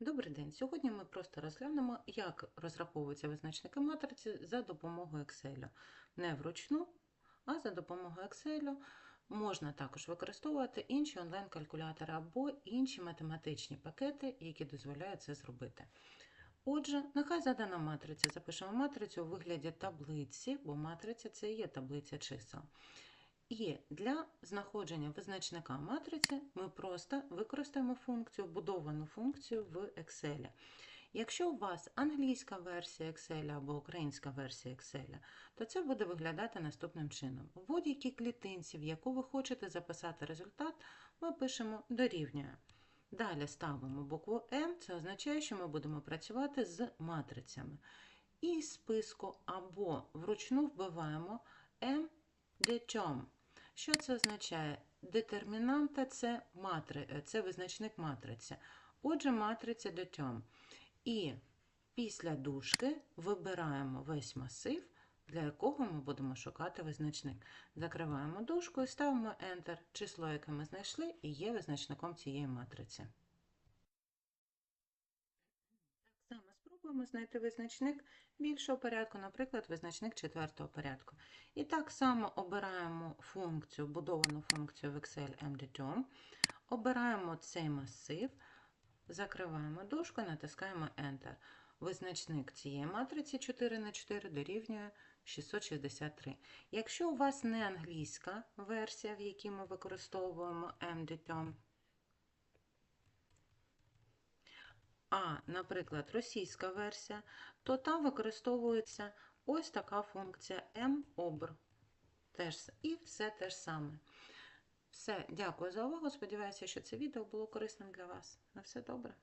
Добрий день. Сьогодні ми просто розглянемо, як розраховуються визначники матриці за допомогою Excel. Не вручну, а за допомогою Excel можна також використовувати інші онлайн-калькулятори або інші математичні пакети, які дозволяють це зробити. Отже, нехай задана матриця. Запишемо матрицю у вигляді таблиці, бо матриця це і є таблиця чисел. І для знаходження визначника матриці ми просто використаємо функцію, будовану функцію в Excel. Якщо у вас англійська версія Excel або українська версія Excel, то це буде виглядати наступним чином. У будь-якій клітинці, в яку ви хочете записати результат, ми пишемо дорівнює. Далі ставимо букву М, це означає, що ми будемо працювати з матрицями. І списку або вручну вбиваємо M дечом. Що це означає? Детермінанта це, матри... це визначник матриці. Отже, матриця детьом. І після дужки вибираємо весь масив, для якого ми будемо шукати визначник. Закриваємо дужку і ставимо Enter. Число, яке ми знайшли, і є визначником цієї матриці. Так само спробуємо знайти визначник більшого порядку, наприклад, визначник четвертого порядку. І так само обираємо функцію, будовану функцію в Excel MDTOM, обираємо цей масив, закриваємо дужку, натискаємо Enter. Визначник цієї матриці 4 на 4 дорівнює 663. Якщо у вас не англійська версія, в якій ми використовуємо MDTOM, а, наприклад, російська версія, то там використовується ось така функція MOBR. І все те ж саме. Все, дякую за увагу. Сподіваюся, що це відео було корисним для вас. На все добре.